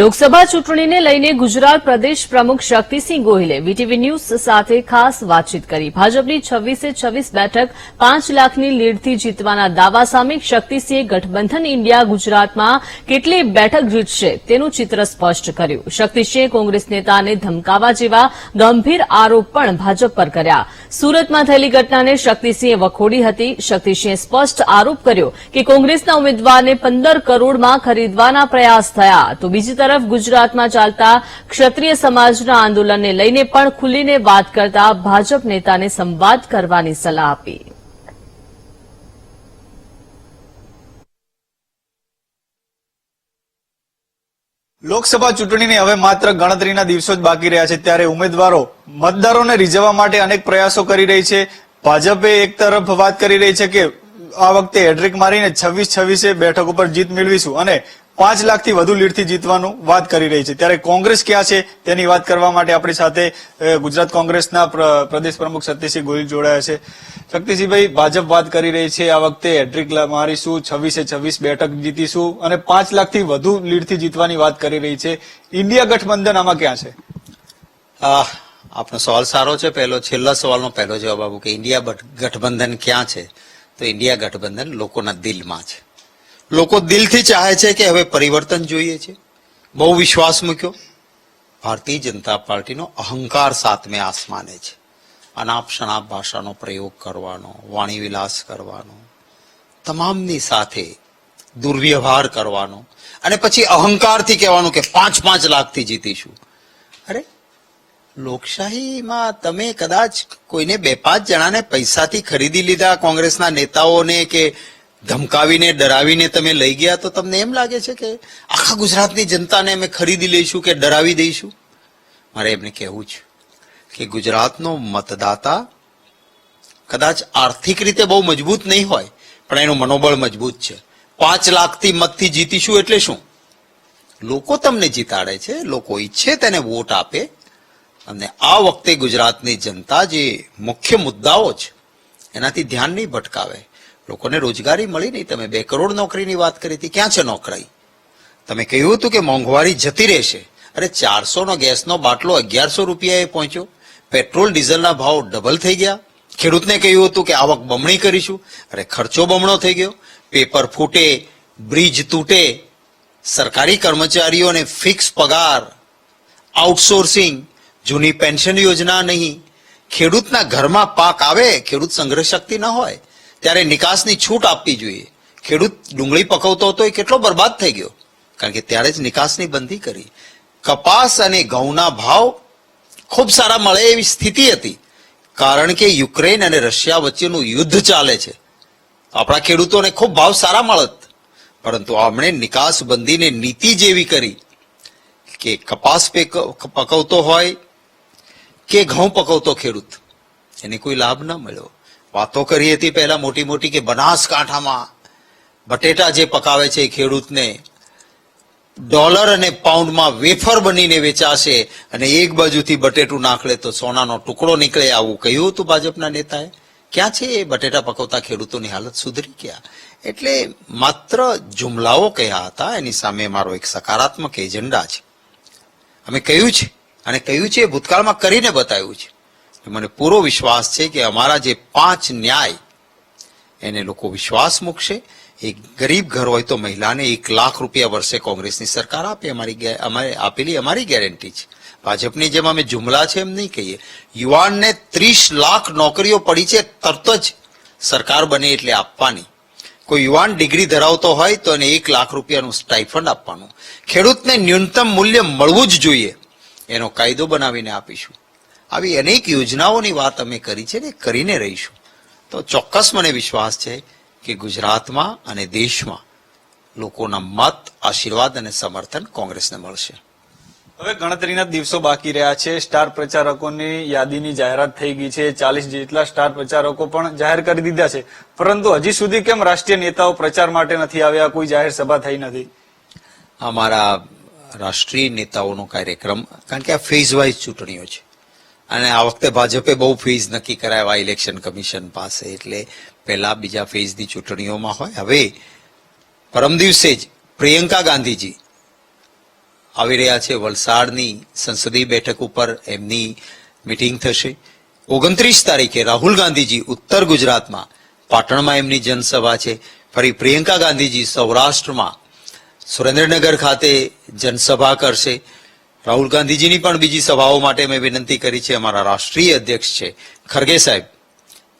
લોકસભા ચૂંટણીને લઈને ગુજરાત પ્રદેશ પ્રમુખ શક્તિસિંહ ગોહિલે વીટીવી ન્યૂઝ સાથે ખાસ વાતચીત કરી. ભાજપની છવ્વીસે છવ્વીસ બેઠક પાંચ લાખની લીડથી જીતવાના દાવા સામે શક્તિસિંહે ગઠબંધન ઇન્ડિયા ગુજરાતમાં કેટલી બેઠક જીતશે તેનું ચિત્ર સ્પષ્ટ કર્યું. શક્તિસિંહે કોંગ્રેસ નેતાને ધમકાવા જેવા ગંભીર આરોપ પણ ભાજપ પર કર્યા. સુરતમાં થયેલી ઘટનાને શક્તિસિંહે વખોડી હતી. શક્તિસિંહે સ્પષ્ટ આરોપ કર્યો કે કોંગ્રેસના ઉમેદવારને પંદર કરોડમાં ખરીદવાના પ્રયાસ થયા. તો બીજી તરફ ગુજરાતમાં ચાલતા ક્ષત્રિય સમાજના આંદોલનને લઈને પણ ખુલીને વાત કરતા ભાજપ નેતાને સંવાદ કરવાની સલાહ આપી. લોકસભા ચૂંટણીની હવે માત્ર ગણતરીના દિવસો જ બાકી રહ્યા છે. ત્યારે ઉમેદવારો મતદારોને રીઝવવા માટે અનેક પ્રયાસો કરી રહી છે. ભાજપે એક તરફ વાત કરી રહી છે કે, આ વખતે હેડ્રિક મારીને છવ્વીસ છવ્વીસે બેઠક ઉપર જીત મેળવીશું. અને પાંચ લાખથી વધુ લીડથી જીતવાનું વાત કરી રહી છે. ત્યારે કોંગ્રેસ ક્યાં છે તેની વાત કરવા માટે આપણી સાથે ગુજરાત કોંગ્રેસના પ્રદેશ પ્રમુખ સત્યસિંહ ગોહિલ જોડાયા છે. શક્તિસિંહભાઈ, ભાજપ વાત કરી રહી છે આ વખતે. હેડ્રિક મારીશું, છવ્વીસે છવ્વીસ બેઠક જીતીશું અને પાંચ લાખથી વધુ લીડથી જીતવાની વાત કરી રહી છે. ઇન્ડિયા ગઠબંધન આમાં ક્યાં છે? આપનો સવાલ સારો છે. પહેલો, છેલ્લા સવાલનો પહેલો જવાબ આપું કે ઇન્ડિયા ગઠબંધન ક્યાં છે? તો ઇન્ડિયા ગઠબંધન લોકોના દિલમાં છે. લોકો દિલથી ચાહે છે કે હવે પરિવર્તન જોઈએ છે. બહુ વિશ્વાસ મૂક્યો. ભારતીય જનતા પાર્ટીનો અહંકાર સાતમે આસમાને છે. અનાપ શનાપ ભાષાનો પ્રયોગ કરવાનો વાણી વિલાસ કરવાનો, તમામની સાથે દુર્વ્યવહાર કરવાનો અને પછી અહંકારથી કહેવાનું કે પાંચ પાંચ લાખથી જીતીશું. અરે, લોકશાહીમાં તમે કદાચ કોઈને બે પાંચ જણાને પૈસાથી ખરીદી લીધા કોંગ્રેસના નેતાઓને કે ધમકાવીને, ડરાવીને તમે લઈ ગયા તો તમને એમ લાગે છે કે આખા ગુજરાતની જનતાને અમે ખરીદી લઈશું કે ડરાવી દઈશું? મારે એમને કહેવું છે કે ગુજરાતનો મતદાતા કદાચ આર્થિક રીતે બહુ મજબૂત નહીં હોય, પણ એનું મનોબળ મજબૂત છે. પાંચ લાખથી મતથી જીતીશું એટલે શું? લોકો તમને જીતાડે છે, લોકો ઈચ્છે તેને વોટ આપે, અને આ વખતે ગુજરાતની જનતા જે મુખ્ય મુદ્દાઓ છે, એનાથી ધ્યાન નહીં ભટકાવે. લોકોને રોજગારી મળી નહીં. તમે બે કરોડ નોકરીની વાત કરી હતી, ક્યાં છે નોકરી તમે કહ્યું હતું કે મોંઘવારી જતી રહેશે. અરે ચારસોનો ગેસનો બાટલો અગિયારસો રૂપિયાએ પહોંચ્યો. પેટ્રોલ, ડીઝલના ભાવ ડબલ થઈ ગયા. ખેડૂતને કહ્યું હતું કે આવક બમણી કરીશું. અરે ખર્ચો બમણો થઈ ગયો. પેપર ફૂટે, બ્રિજ તૂટે. સરકારી કર્મચારીઓને ફિક્સ પગાર. આઉટસોર્સિંગ. જૂની પેન્શન યોજના નહીં. ખેડૂતના ઘરમાં પાક આવે, ખેડૂત સંગ્રહ શક્તિ ન હોય. ત્યારે નિકાસની છૂટ આપવી જોઈએ. ખેડૂત ડુંગળી પકવતો હતો એ કેટલો બરબાદ થઈ ગયો. કારણ કે ત્યારે જ નિકાસની બંધી કરી. કપાસ અને ઘઉંના ભાવ ખૂબ સારા મળે એવી સ્થિતિ હતી. કારણ કે યુક્રેન અને રશિયા વચ્ચેનું યુદ્ધ ચાલે છે. આપણા ખેડૂતોને ખૂબ ભાવ સારા મળત. પરંતુ આમણે નિકાસ બંધીને નીતિ જેવી કરી કે કપાસ પેક- પકવતો હોય કે ઘઉં પકવતો ખેડૂત. એને કોઈ લાભ ન મળ્યો. વાતો કરી હતી પહેલા મોટી મોટી કે બનાસકાંઠામાં બટેટા જે પકાવે છે એ ખેડૂતને ડોલર અને પાઉન્ડમાં વેફર બનીને વેચાશે અને એક બાજુથી બટેટું નાખલે તો સોનાનો ટુકડો નીકળે આવું કહ્યું હતું ભાજપના નેતાએ. ક્યાં છે એ બટેટા પકવતા ખેડૂતોની હાલત સુધરી ગયા. એટલે માત્ર જુમલાઓ કહ્યા હતા, એની સામે મારો એક સકારાત્મક એજન્ડા છે. અમે કહ્યું છે અને કહ્યું છે ભૂતકાળમાં કરીને બતાવ્યું છે. મને પૂરો વિશ્વાસ છે કે અમારા જે પાંચ ન્યાય, એને લોકો વિશ્વાસ મૂકશે. એક ગરીબ ઘર હોય તો મહિલાને એક લાખ રૂપિયા વર્ષે કોંગ્રેસની સરકાર આપે, અમારી અમારે આપેલી અમારી ગેરંટી છે. ભાજપની જેમ અમે જુમલા છે એમ નહીં કહીએ. યુવાનને ત્રીસ લાખ નોકરીઓ પડી છે, તરત જ સરકાર બને એટલે આપવાની. કોઈ યુવાન ડિગ્રી ધરાવતો હોય તો એને એક લાખ રૂપિયાનું સ્ટાઇફંડ આપવાનું. ખેડૂતને ન્યૂનતમ મૂલ્ય મળવું જ જોઈએ. એનો કાયદો બનાવીને આપીશું. આવી અનેક યોજનાઓની વાત અમે કરી છે ને કરીને રહીશું. તો ચોક્કસ મને વિશ્વાસ છે કે ગુજરાતમાં અને દેશમાં લોકોના મત આશીર્વાદ અને સમર્થન કોંગ્રેસને મળશે. હવે ગણતરીના દિવસો બાકી રહ્યા છે. સ્ટાર પ્રચારકોની યાદીની જાહેરાત થઈ ગઈ છે. ચાલીસ જેટલા સ્ટાર પ્રચારકો પણ જાહેર કરી દીધા છે. પરંતુ હજી સુધી કેમ રાષ્ટ્રીય નેતાઓ પ્રચાર માટે નથી આવ્યા? કોઈ જાહેર સભા થઈ નથી. અમારા રાષ્ટ્રીય નેતાઓનો કાર્યક્રમ કારણ કે આ ફેઝ વાઇઝ ચૂંટણીઓ છે. અને આ વખતે ભાજપે બહુ ફેઝ નક્કી કરાવ્યા ઇલેક્શન કમિશન પાસે. એટલે પહેલા બીજા ફેઝની ચૂંટણીઓમાં હોય. હવે પરમ દિવસે જ પ્રિયંકા ગાંધીજી આવી રહ્યા છે. વલસાડની સંસદીય બેઠક ઉપર એમની મિટિંગ થશે. ઓગણત્રીસ તારીખે રાહુલ ગાંધીજી ઉત્તર ગુજરાતમાં, પાટણમાં એમની જનસભા છે. ફરી પ્રિયંકા ગાંધીજી સૌરાષ્ટ્રમાં, સુરેન્દ્રનગર ખાતે જનસભા કરશે. રાહુલ ગાંધીજીની પણ બીજી સભાઓ માટે મેં વિનંતી કરી છે. અમારા રાષ્ટ્રીય અધ્યક્ષ છે ખરગે સાહેબ.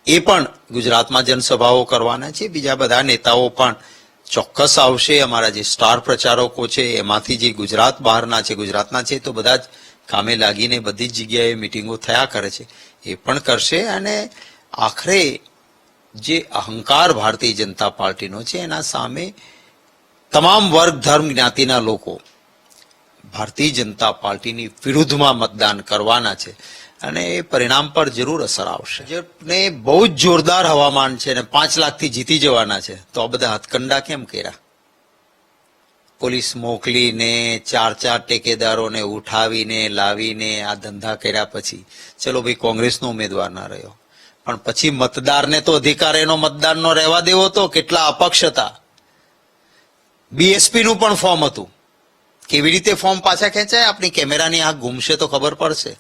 એ પણ ગુજરાતમાં જનસભાઓ કરવાના છે. બીજા બધા નેતાઓ પણ ચોક્કસ આવશે. અમારા જે સ્ટાર પ્રચારકો છે, એમાંથી જે ગુજરાત બહારના છે, ગુજરાતના છે, તો બધા જ કામે લાગીને બધી જ જગ્યાએ મિટિંગો થયા કરે છે. એ પણ કરશે અને આખરે જે અહંકાર ભારતીય જનતા પાર્ટીનો છે, એના સામે તમામ વર્ગ ધર્મ જ્ઞાતિના લોકો ભારતીય જનતા પાર્ટીની વિરુદ્ધમાં મતદાન કરવાના છે અને એ પરિણામ પર જરૂર અસર આવશે. ભાજપને બહુ જ જોરદાર હવામાન છે અને પાંચ લાખથી જીતી જવાના છે. તો આ બધા હથકંડા કેમ કર્યા? પોલીસ મોકલીને ચાર ચાર ટેકેદારોને ઉઠાવીને, લાવીને આ ધંધા કર્યા પછી. ચલો ભાઈ, કોંગ્રેસનો ઉમેદવાર ના રહ્યો. પણ પછી મતદારને તો અધિકાર એનો મતદાનનો રહેવા દેવો તો કેટલા અપક્ષ હતા બીએસપી નું પણ ફોર્મ હતું. કેવી રીતે ફોર્મ પાછા ખેંચાય? આપણી કેમેરાની આંખ ગુમશે તો ખબર પડશે.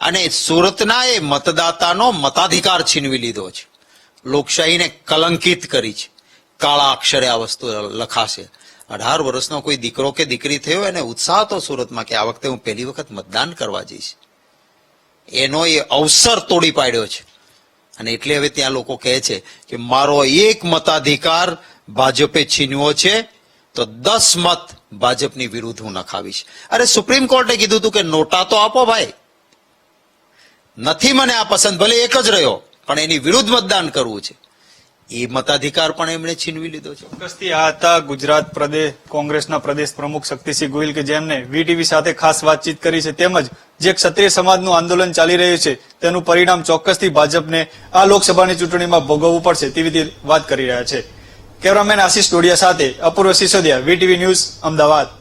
અને સુરતના એ મતદાતાનો મતાધિકાર છીનવી લીધો છે. લોકશાહીને કલંકિત કરી છે. કાળા અક્ષરે આ વસ્તુ લખાશે. અઢાર વર્ષનો કોઈ દીકરો કે દીકરી થયો એને ઉત્સાહ હતો સુરતમાં કે આ વખતે હું પહેલી વખત મતદાન કરવા જઈશ. એનો એ અવસર તોડી પાડ્યો છે. અને એટલે હવે ત્યાં લોકો કહે છે કે મારો એક મતાધિકાર ભાજપે છીનવ્યો છે, તો દસ મત ભાજપની વિરુદ્ધ હું નખાવીશ. અરે સુપ્રીમ કોર્ટે કીધું હતું કે નોટા તો આપો ભાઈ. નથી મને આ પસંદ, ભલે એક જ રહ્યો, પણ એની વિરુદ્ધ મતદાન કરવું છે. એ મતાધિકાર પણ એમણે છીનવી લીધો છે. ચોક્કસથી આ હતા ગુજરાત પ્રદેશ કોંગ્રેસના પ્રદેશ પ્રમુખ શક્તિસિંહ ગોહિલ કે જેમને વીટીવી સાથે ખાસ વાતચીત કરી છે, તેમજ જે ક્ષત્રિય સમાજનું આંદોલન ચાલી રહ્યું છે, તેનું પરિણામ ચોક્કસથી ભાજપને આ લોકસભાની ચૂંટણીમાં ભોગવવું પડશે તેવી રીતે વાત કરી રહ્યા છે. કેમેરામેન આશિષ ટોડિયા સાથે અપૂર્વ સિસોદિયા વીટીવી ન્યૂઝ અમદાવાદ.